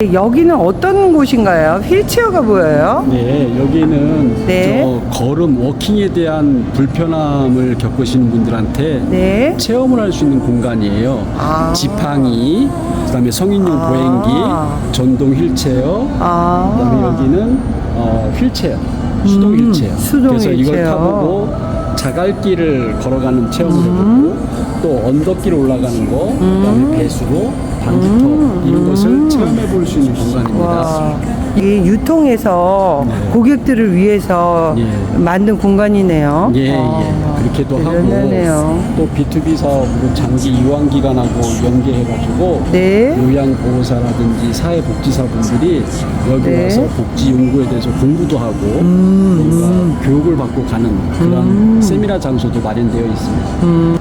여기는 어떤 곳인가요? 휠체어가 보여요? 네, 여기는 네. 저 걸음 워킹에 대한 불편함을 겪으시는 분들한테 네. 체험을 할 수 있는 공간이에요. 아. 지팡이, 그다음에 성인용 아. 보행기, 전동 휠체어, 그다음에 아. 여기는 어, 휠체어, 수동 음, 휠체어. 수동 그래서 이걸 휠체어. 타보고 자갈길을 걸어가는 체험을 음. 해보고 또 언덕길 올라가는 거, 그다음에 배수로, 방지턱 이런 것을 체험해 볼 수 있는 공간입니다. 음. 와. 이 유통에서 네. 고객들을 위해서 예. 만든 공간이네요. 예, 아, 예. 그렇게도 대단하네요. 하고 또 B2B 사업으로 장기 유한기관하고 연계해가지고 네. 요양보호사라든지 사회복지사분들이 여기 네. 와서 복지 연구에 대해서 공부도 하고 음, 뭔가 교육을 받고 가는 그런 세미나 장소도 마련되어 있습니다. 음.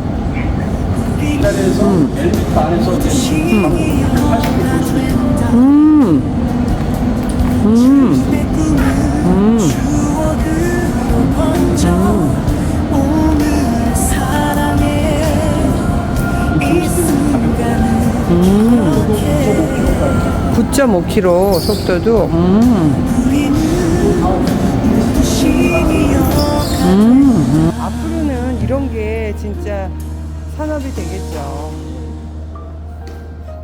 이 자리에서 엘리베이터 안에서 음. 음. 음. 음. 9.5km 속도도 음. 음. 산업이 되겠죠.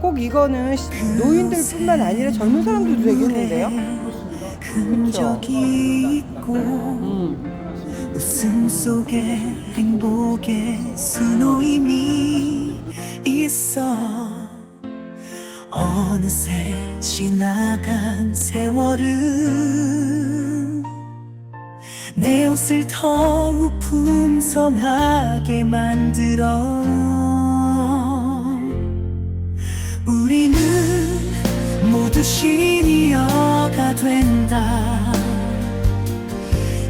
꼭 이거는 시- 노인들뿐만 아니라 젊은 사람들도 되겠는데요. 흔적이 있고 음. 웃음 속에 행복의 수놓임이 있어 어느새 지나간 세월은 내 옷을 더욱 풍성하게 만들어. 우리는 모두 시니어가 된다.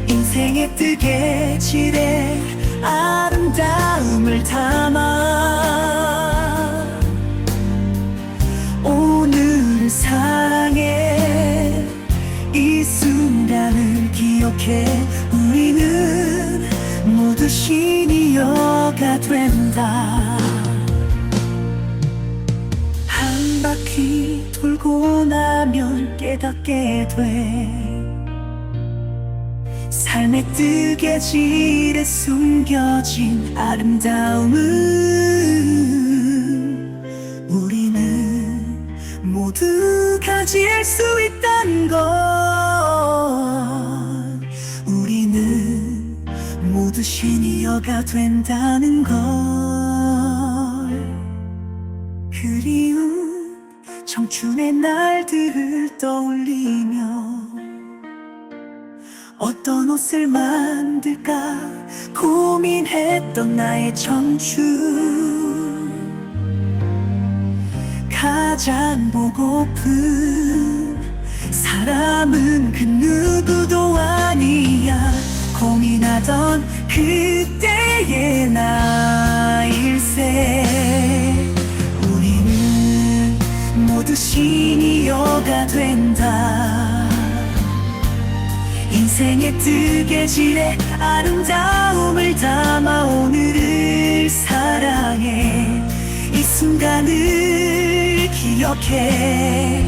인생의 뜨개질에 아름다움을 담아. 오늘 사랑해 이 순간을 기억해. 우리는 모두 시니어가 된다. 한 바퀴 돌고 나면 깨닫게 돼. 삶의 뜨개질에 숨겨진 아름다움은 우리는 모두 가질 수 있단 걸 우리는 모두 시니어가 된다는 걸. 그리운 청춘의 날들을 떠올리며 어떤 옷을 만들까 고민했던 나의 청춘. 가장 보고픈 사람은 그 그때의 나일세. 우리는 모두 시니어가 된다. 인생의 뜨개질에 아름다움을 담아 오늘을 사랑해. 이 순간을 기억해.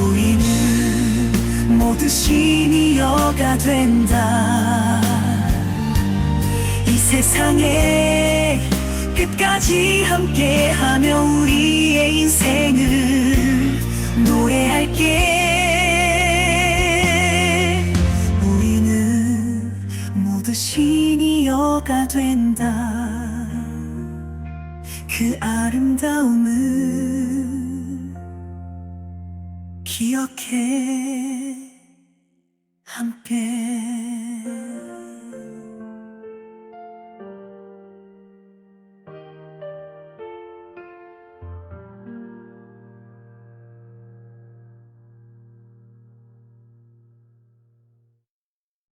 우리는 모두 시니어가 된다. 이 세상에 끝까지 함께하며 우리의 인생을 노래할게. 우리는 모두 시니어가 된다. 그 아름다움을 기억해. 함께